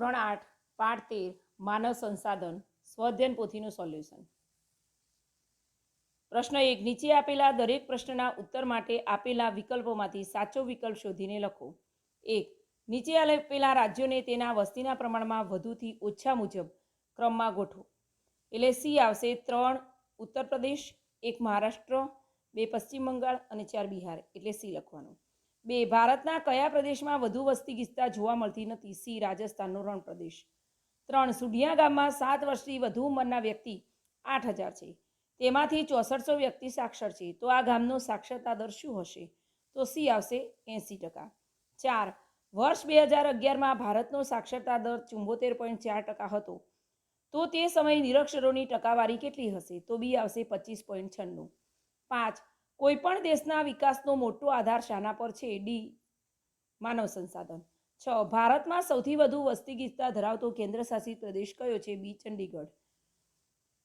ધોરણ આઠ, પાઠ તેર, માનવ સંસાધન સ્વઅધ્યયન પોથીનું સોલ્યુશન. પ્રશ્ન એક, નીચે આપેલા દરેક પ્રશ્નના ઉત્તર માટે આપેલા વિકલ્પોમાંથી સાચો વિકલ્પ શોધીને લખો. એક, નીચે આપેલા રાજ્યોને તેના વસ્તીના પ્રમાણમાં વધુથી ઓછા મુજબ ક્રમમાં ગોઠવો. એટલે સી આવશે ત્રણ, ઉત્તર પ્રદેશ, એક મહારાષ્ટ્ર, બે પશ્ચિમ બંગાળ અને ચાર બિહાર. એટલે સી લખવાનું. બે, ભારતના કયા પ્રદેશમાં વધુ વસ્તી ગીચતા જોવા મળતી નથી? સી, રાજસ્થાનનો રણ પ્રદેશ ત્રણ, સુઢિયા ગામમાં સાત વર્ષથી વધુ ઉંમરના વ્યક્તિ આઠ હજાર છે. તેમાંથી ચોસઠસો વ્યક્તિ સાક્ષર છે. તો આ ગામનો સાક્ષરતા દર શું હશે? તો સી આવશે એંસી ટકા. ચાર, વર્ષ બે હજાર અગિયારમાં ભારતનો સાક્ષરતા દર ચુંબોતેર પોઈન્ટ ચાર ટકા હતો. તો તે સમયે નિરક્ષરોની ટકાવારી કેટલી હશે? તો બી આવશે પચીસ પોઈન્ટ છન્નું. પાંચ કોઈપણ દેશના વિકાસનો મોટો આધાર શાના પર છે? ડી. માનવ સંસાધન. છ. ભારતમાં સૌથી વધુ વસ્તી ગીચતા ધરાવતો કેન્દ્રશાસિત પ્રદેશ કયો છે? બી. ચંડીગઢ.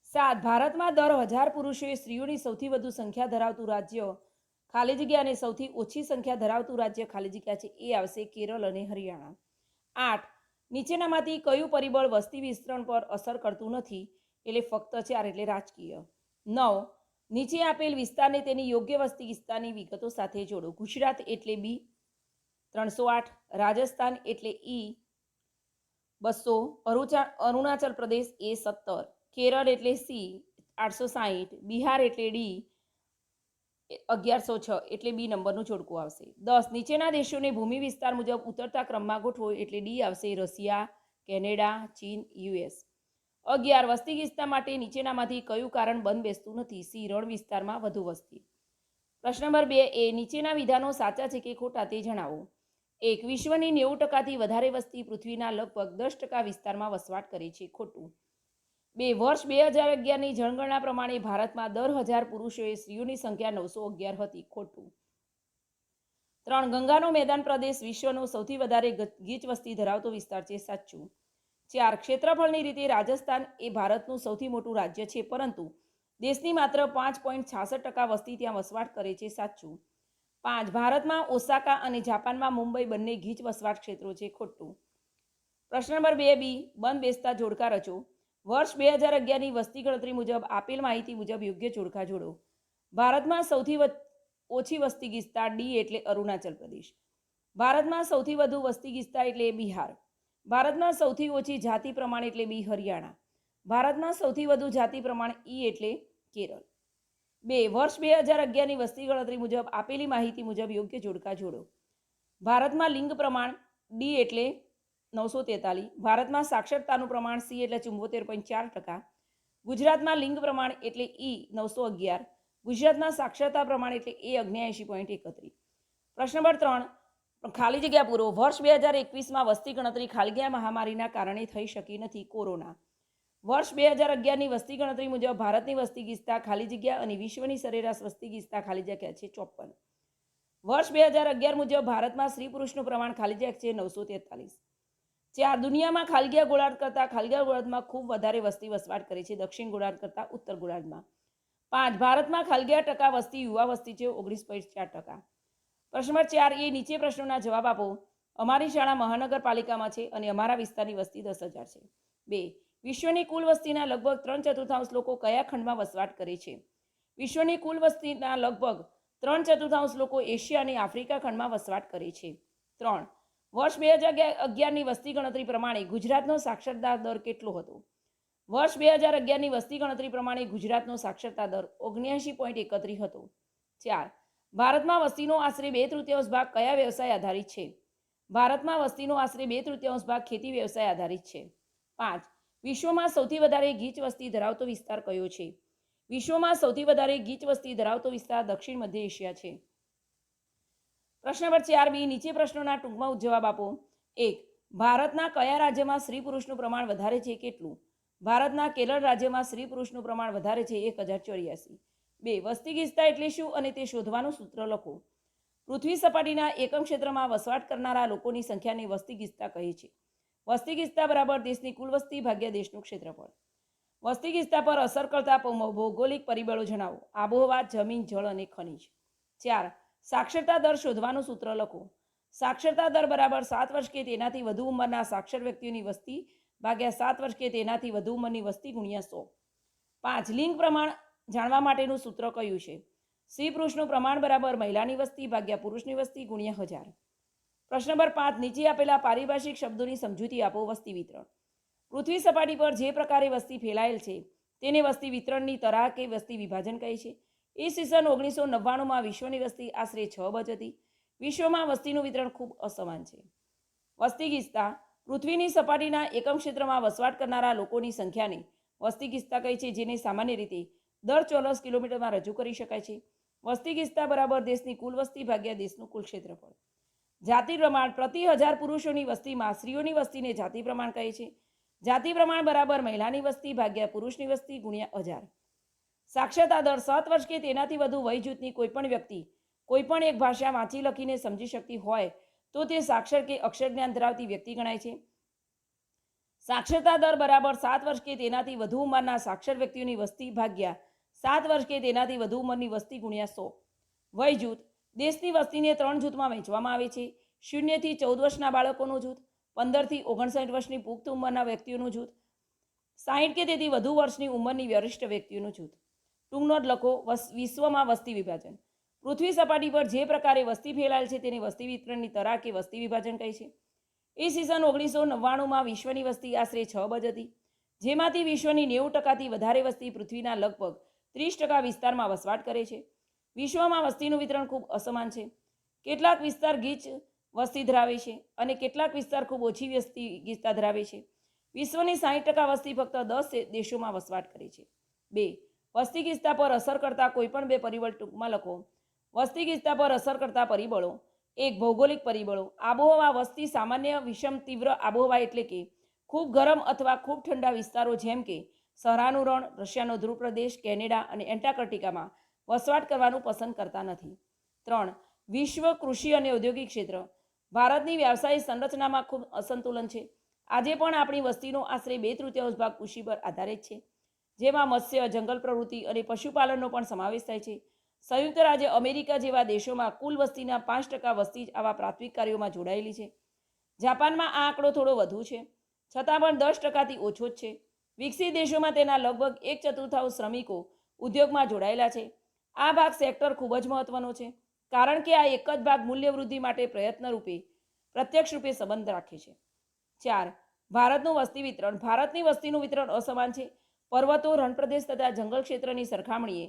સાત. ભારતમાં દર હજાર પુરુષોએ સ્ત્રીઓની સૌથી વધુ સંખ્યા ધરાવતું રાજ્ય ખાલી જગ્યા અને સૌથી ઓછી સંખ્યા ધરાવતું રાજ્ય ખાલી જગ્યા છે એ આવશે કેરળ અને હરિયાણા. આઠ. નીચેનામાંથી કયું પરિબળ વસ્તી વિસ્તરણ પર અસર કરતું નથી? એટલે ફક્ત ચાર એટલે રાજકીય. નવ. નીચે આપેલ વિસ્તારને તેની યોગ્ય વસ્તી વિસ્તારની વિગતો સાથે જોડો. ગુજરાત એટલે બી ત્રણસો આઠ, રાજસ્થાન એટલે ઈ બસો, અરુચા, અરુણાચલ પ્રદેશ એ સત્તર, કેરળ એટલે સી આઠસો સાહીઠ, બિહાર એટલે ડી અગિયારસો છ, એટલે બી નંબરનું જોડકું આવશે. દસ, નીચેના દેશોને ભૂમિ વિસ્તાર મુજબ ઉતરતા ક્રમમાં ગોઠવો એટલે ડી આવશે રશિયા, કેનેડા, ચીન યુએસ અગિયાર વસ્તી ગીચતા માટે નીચેનામાંથી કયું કારણ બંધ બેસતું નથી? સી, રણ વિસ્તારમાં વધુ વસ્તી. પ્રશ્ન નંબર બે, એ નીચેના વિધાનો સાચા છે કે ખોટા તે જણાવો. એક, વિશ્વની નેવું ટકાથી વધારે વસ્તી પૃથ્વીના લગભગ દસ ટકા વિસ્તારમાં વસવાટ કરે છે, ખોટું. બે, વર્ષ બે હજાર અગિયારની જનગણના પ્રમાણે ભારતમાં દર હજાર પુરુષોએ સ્ત્રીઓની સંખ્યા નવસો અગિયાર હતી, ખોટું. ત્રણ, ગંગાનો મેદાન પ્રદેશ વિશ્વનો સૌથી વધારે ગીચ વસ્તી ધરાવતો વિસ્તાર છે, સાચું. ચાર ક્ષેત્રફળની રીતે રાજસ્થાન એ ભારતનું સૌથી મોટું રાજ્ય છે, પરંતુ દેશની માત્ર પાંચ પોઈન્ટ છાસઠ ટકા વસ્તી ત્યાં વસવાટ કરે છે, સાચું. પાંચ, ભારતમાં ઓસાકા અને જાપાનમાં મુંબઈ બંને ગીચ વસવાટ ક્ષેત્રો છે, ખોટું. પ્રશ્ન નંબર બે, બી, બંધ બેસતા જોડકા રચો. વર્ષ બે હજાર અગિયારની વસ્તી ગણતરી મુજબ આપેલ માહિતી મુજબ યોગ્ય જોડકા જોડો. ભારતમાં સૌથી ઓછી વસ્તી ગીચતા ડી એટલે અરુણાચલ પ્રદેશ. ભારતમાં સૌથી વધુ વસ્તી ગીચતા એટલે બિહાર. ભારતમાં સૌથી ઓછી જાતિ પ્રમાણ એટલે બી હરિયાણા. ભારતમાં સૌથી વધુ જાતિ પ્રમાણ ઈ એટલે કેરળ. બે, વર્ષ બે હજાર અગિયારની વસ્તી ગણતરી મુજબ આપેલી માહિતી મુજબ યોગ્ય જોડકા જોડો. ભારતમાં લિંગ પ્રમાણ ડી એટલે નવસો તેતાલીસ ભારતમાં સાક્ષરતાનું પ્રમાણ સી એટલે ચુંબોતેર પોઈન્ટ ચાર ટકા, ગુજરાતમાં લિંગ પ્રમાણ એટલે ઈ નવસો અગિયાર, ગુજરાતમાં સાક્ષરતા પ્રમાણ એટલે એ અગ્નિયાએંશી પોઈન્ટ એકત્રીસ. પ્રશ્ન નંબર ત્રણ ખાલી જગ્યા પૂરો. વર્ષ બે હજાર એકવીસમાં વસ્તી ગણતરી ખાલગ્યા મહામારીના કારણે થઈ શકી નથી કોરોના. વર્ષ બે હજાર અગિયારની વસ્તી ગણતરી મુજબ ભારતની વસ્તી ગીચતા ખાલી જગ્યા અને વિશ્વની સરેરાશ વસ્તી ગીચતા ખાલી જગ્યા છે ચોપન વર્ષ બે હજાર અગિયાર મુજબ ભારતમાં સ્ત્રી પુરુષનું પ્રમાણ ખાલી જગ્યા છે નવસો તેતાલીસ. ચાર દુનિયામાં ખાલગીયા ગોળાર્ધ કરતાં ખાલગ્યા ગોળાર્ધમાં ખૂબ વધારે વસ્તી વસવાટ કરે છે દક્ષિણ ગોળાર્ધ કરતાં ઉત્તર ગોળાર્ધમાં. પાંચ ભારતમાં ખાલગીયા ટકા વસ્તી યુવા વસ્તી છે ઓગણીસ પોઈન્ટ ચાર ટકા. પ્રશ્ન ચાર, એ નીચે પ્રશ્નોના જવાબ આપો. અમારી શાળા મહાનગરપાલિકામાં છે અને અમારા વિસ્તારની વસ્તી દસ હજાર છે. બે, વિશ્વની કુલ વસ્તીના લગભગ ત્રણ ચતુર્થાંશ લોકો કયા ખંડમાં વસવાટ કરે છે? વિશ્વની કુલ વસ્તીના લગભગ ત્રણ ચતુર્થાંશ લોકો એશિયા અને આફ્રિકા ખંડમાં વસવાટ કરે છે. ત્રણ, વર્ષ બે હજાર અગિયારની વસ્તી ગણતરી પ્રમાણે ગુજરાતનો સાક્ષરતા દર કેટલો હતો? વર્ષ બે હજાર અગિયારની વસ્તી ગણતરી પ્રમાણે ગુજરાતનો સાક્ષરતા દર ઓગણ્યાસી પોઈન્ટ એકત્રીસ હતો. ચાર ભારતમાં વસ્તીનો આશરે બે તૃતીયાંશ ભાગ કયા વ્યવસાય આધારિત છે? ભારતમાં વસ્તીનો આશરે બે તૃતીયાંશ ભાગ ખેતી વ્યવસાય આધારિત છે. પાંચ, વિશ્વમાં સૌથી વધારે ગીચ વસ્તી ધરાવતો વિસ્તાર કયો છે? વિશ્વમાં સૌથી વધારે ગીચ વસ્તી ધરાવતો વિસ્તાર દક્ષિણ મધ્ય એશિયા છે. પ્રશ્ન નંબર ચાર બી, નીચે પ્રશ્નોના ટૂંકમાં જવાબ આપો. એક, ભારતના કયા રાજ્યમાં સ્ત્રી પુરુષનું પ્રમાણ વધારે છે? કેટલું? ભારતના કેરળ રાજ્યમાં સ્ત્રી પુરુષનું પ્રમાણ વધારે છે? એક હજાર ચોર્યાસી. બે, વસ્તી ગીચતા એટલે શું અને તે શોધવાનું સૂત્ર લખો. પૃથ્વી સપાટીના એકમ ક્ષેત્રમાં વસવાટ કરનારા લોકોની સંખ્યાને વસ્તી ગીચતા કહે છે. વસ્તી ગીચતા બરાબર દેશની કુલ વસ્તી ભાગ્યા દેશનું ક્ષેત્રફળ. વસ્તી ગીચતા પર અસર કરતા ભૌગોલિક પરિબળો જણાવો. આબોહવા, જમીન, જળ અને ખનિજ. ચાર, સાક્ષરતા દર શોધવાનું સૂત્ર લખો. સાક્ષરતા દર બરાબર સાત વર્ષ કે તેનાથી વધુ ઉંમરના સાક્ષર વ્યક્તિઓની વસ્તી ભાગ્યા સાત વર્ષ કે તેનાથી વધુ ઉંમરની વસ્તી ગુણ્યા સો. પાંચ, લિંગ પ્રમાણ જાણવા માટેનું સૂત્ર કયું છે? સ્ત્રી પુરુષનું પ્રમાણ બરાબર મહિલાની વસ્તી ભાગ્યા પુરુષની વસ્તી ગુણ્યા હજાર. પ્રશ્ન નંબર પાંચ, નીચે આપેલા પારિભાષિક શબ્દોની સમજૂતી આપો, વસ્તી વિતરણ. પૃથ્વી સપાટી પર જે પ્રકારે વસ્તી ફેલાયેલ છે, તેને વસ્તી વિતરણની તરાહ કે વસ્તી વિભાજન કહે છે. ઈસવીસન ઓગણીસો નવ્વાણુંમાં વિશ્વની વસ્તી આશરે છ અબજ હતી. વિશ્વમાં વસ્તીનું વિતરણ ખૂબ અસમાન છે. વસ્તી ગીચતા પૃથ્વીની સપાટીના એકમ ક્ષેત્રમાં વસવાટ કરનારા લોકોની સંખ્યાને વસ્તી ગીચતા કહે છે, જેને સામાન્ય રીતે દર ચોરસ કિલોમીટરમાં રજૂ કરી શકાય છે. વસ્તી ગીચતા બરાબર દેશની કુલ વસ્તી ભાગ્યા દેશનું કુલ ક્ષેત્રફળ. જાતિ પ્રમાણ પ્રતિ હજાર પુરુષોની વસ્તીમાં સ્ત્રીઓની વસ્તીને જાતિ પ્રમાણ કહે છે. જાતિ પ્રમાણ બરાબર મહિલાની વસ્તી ભાગ્યા પુરુષની વસ્તી ગુણ્યા હજાર. સાક્ષરતા દર સાત વર્ષ કે તેનાથી વધુ વય જૂથની કોઈપણ વ્યક્તિ કોઈપણ એક ભાષા વાંચી લખીને સમજી શકતી હોય તો તે સાક્ષર કે અક્ષર જ્ઞાન ધરાવતી વ્યક્તિ ગણાય છે. સાક્ષરતા દર બરાબર સાત વર્ષ કે તેનાથી વધુ ઉંમરના સાક્ષર વ્યક્તિઓની વસ્તી ભાગ્યા સાત વર્ષ કે તેનાથી વધુ ઉંમરની વસ્તી ગુણ્યા સો. વય જૂથ. દેશની વસ્તીને ત્રણ જૂથમાં વહેંચવામાં આવે છે. શૂન્યથી ચૌદ વર્ષના બાળકોનું જૂથ. પંદરથી ઓગણસાઠ વર્ષની પુખ્ત ઉંમરના વ્યક્તિઓનું જૂથ. સાહીઠ કે તેથી વધુ વર્ષની ઉંમરની વરિષ્ઠ વ્યક્તિઓનું જૂથ. ટૂંક નોટ લખો વિશ્વમાં વસ્તી વિભાજન. પૃથ્વી સપાટી પર જે પ્રકારે વસ્તી ફેલાયેલ છે તેને વસ્તી વિતરણની તરા કે વસ્તી વિભાજન કહે છે. સીઝન ઓગણીસો નવ્વાણુંમાં વિશ્વની વસ્તી આશરે છ અબજ હતી. જેમાંથી વિશ્વની નેવું ટકાથી વધારે વસ્તી પૃથ્વીના લગભગ ત્રીસ ટકા વિસ્તારમાં વસવાટ કરે છે. વિશ્વમાં વસ્તીનું વિતરણ ખૂબ અસમાન છે. કેટલાક વિસ્તાર ગીચ વસ્તી ધરાવે છે અને કેટલાક વિસ્તાર ખૂબ ઓછી વસ્તી ગીચતા ધરાવે છે. વિશ્વની સાહીઠ ટકા વસ્તી ફક્ત દસ દેશોમાં વસવાટ કરે છે. બે, વસ્તી ગીચતા પર અસર કરતા કોઈપણ બે પરિબળ ટૂંકમાં લખો. વસ્તી ગીચતા પર અસર કરતા પરિબળો. એક, ભૌગોલિક પરિબળો. આબોહવા વસ્તી સામાન્ય વિષમ તીવ્ર આબોહવા એટલે કે ખૂબ ગરમ અથવા ખૂબ ઠંડા વિસ્તારો જેમ કે સહરાનું રણ રશિયાનો ધ્રુવ પ્રદેશ કેનેડા અને એન્ટાર્કટિકામાં વસવાટ કરવાનું પસંદ કરતા નથી. ત્રણ, વિશ્વ કૃષિ અને ઔદ્યોગિક ક્ષેત્ર. ભારતની વ્યવસાયિક સંરચનામાં ખૂબ અસંતુલન છે. આજે પણ આપણી વસ્તીનો આશરે બે તૃતીયાંશ ભાગ કૃષિ પર આધારિત છે. જેમાં મત્સ્ય, જંગલ પ્રવૃત્તિ અને પશુપાલનનો પણ સમાવેશ થાય છે. સંયુક્ત રાજ્ય અમેરિકા જેવા દેશોમાં કુલ વસ્તીના પાંચ ટકા વસ્તી જ આવા પ્રાથમિક કાર્યોમાં જોડાયેલી છે. જાપાનમાં આ આંકડો થોડો વધુ છે. છતાં પણ દસ ટકાથી ઓછો જ છે. વિકસિત દેશોમાં તેના લગભગ એક ચતુર્થાંશ શ્રમિકો ઉદ્યોગમાં જોડાયેલા છે. આ ભાગ સેક્ટર ખૂબ જ મહત્વનો છે, કારણ કે આ એક જ ભાગ મૂલ્યવૃદ્ધિ માટે પ્રયત્ન રૂપે પ્રત્યક્ષ રૂપે સંબંધ રાખે છે. ચાર, ભારતનું વસ્તી વિતરણ. ભારતની વસ્તીનું વિતરણ અસમાન છે. પર્વતો, રણપ્રદેશ તથા જંગલ ક્ષેત્રની સરખામણીએ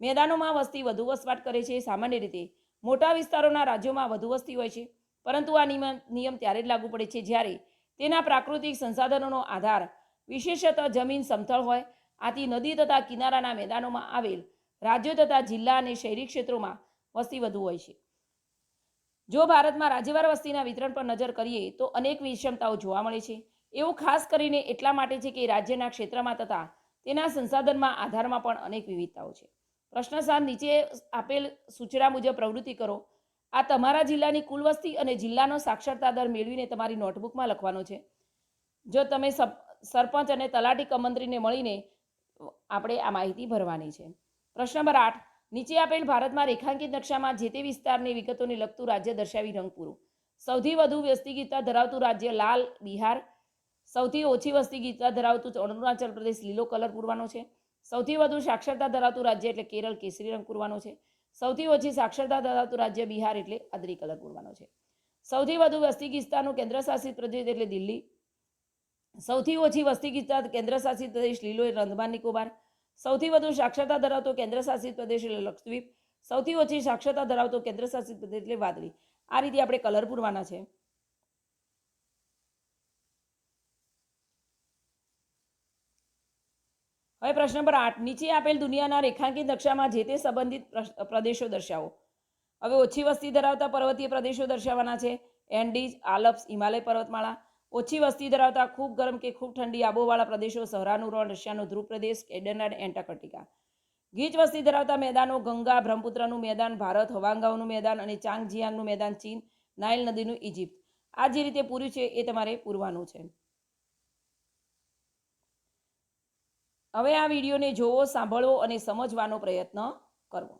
મેદાનોમાં વસ્તી વધુ વસવાટ કરે છે. સામાન્ય રીતે મોટા વિસ્તારોના રાજ્યોમાં વધુ વસ્તી હોય છે, પરંતુ આ નિયમ નિયમ ત્યારે જ લાગુ પડે છે જ્યારે તેના પ્રાકૃતિક સંસાધનોનો આધાર વિશેષતઃ જમીન સમથળ હોય, આથી નદી તથા કિનારાના મેદાનોમાં આવેલ રાજ્યો તથા જિલ્લા અને શહેરી ક્ષેત્રોમાં વસ્તી વધુ હોય છે. જો ભારતમાં રાજ્યવાર વસ્તીના વિતરણ પર નજર કરીએ, તો અનેક વિષમતાઓ જોવા મળે છે. એવું ખાસ કરીને એટલા માટે છે કે રાજ્યના ક્ષેત્રમાં તથા તેના સંસાધનમાં આધારમાં પણ અનેક વિવિધતાઓ છે. પ્રશ્ન સાત નીચે આપેલ સૂચના મુજબ પ્રવૃત્તિ કરો. આ તમારા જિલ્લાની કુલ વસ્તી અને જિલ્લાનો સાક્ષરતા દર મેળવીને તમારી નોટબુકમાં લખવાનો છે. જો તમે સરપંચ અને તલાટી કમંત્રીને મળીને આપણે આ માહિતી ભરવાની છે. પ્રશ્ન નંબર આઠ, નીચે આપેલ ભારતમાં રેખાંકિત નકશામાં જે તે વિસ્તારની વિગતોને લગતું રાજ્ય દર્શાવી રંગ પૂરું. સૌથી વધુ વસ્તીગીતા ધરાવતું રાજ્ય લાલ બિહાર. સૌથી ઓછી વસ્તીગીતા ધરાવતું અરુણાચલ પ્રદેશ લીલો કલર પૂરવાનો છે. સૌથી વધુ સાક્ષરતા ધરાવતું રાજ્ય એટલે કેરળ, કેસરી રંગ પૂરવાનો છે. સૌથી ઓછી સાક્ષરતા ધરાવતું રાજ્ય બિહાર એટલે અદરી કલર પૂરવાનો છે. સૌથી વધુ વસ્તીગીસ્તાનું કેન્દ્રશાસિત પ્રદેશ એટલે દિલ્હી. સૌથી ઓછી વસ્તી ગીતા કેન્દ્રશાસિત પ્રદેશ લીલો એ અંદમાન નિકોબાર. સૌથી વધુ સાક્ષરતા ધરાવતો કેન્દ્રશાસિત પ્રદેશ એટલે લક્ષદ્વીપ. સૌથી ઓછી સાક્ષરતા ધરાવતો કેન્દ્રશાસિત પ્રદેશ એટલે વાદળી. આ રીતે આપણે કલર પૂરવાના છે. હવે પ્રશ્ન નંબર આઠ. નીચે આપેલ દુનિયાના રેખાંકિત નકશામાં જે તે સંબંધિત પ્રદેશો દર્શાવો. હવે ઓછી વસ્તી ધરાવતા પર્વતીય પ્રદેશો દર્શાવવાના છે. એન્ડીઝ, આલ્પ્સ, હિમાલય પર્વતમાળા. ઓછી વસ્તી ધરાવતા ખૂબ ગરમ કે ખૂબ ઠંડી આબોવાળા પ્રદેશો સહરાનું રણ રશિયાનો ધ્રુવ પ્રદેશ કેડરના અને એન્ટાર્કટિકા. ગીચ વસ્તી ધરાવતા મેદાનો ગંગા, બ્રહ્મપુત્રનું મેદાન, ભારત, હવાંગાઓનું મેદાન અને ચાંગજિયાંગનું મેદાન, ચીન, નાઇલ નદીનું ઇજિપ્ત આ જે રીતે પૂર્યું છે એ તમારે પૂરવાનું છે. હવે આ વિડીયોને જોવો, સાંભળવો અને સમજવાનો પ્રયત્ન કરવો.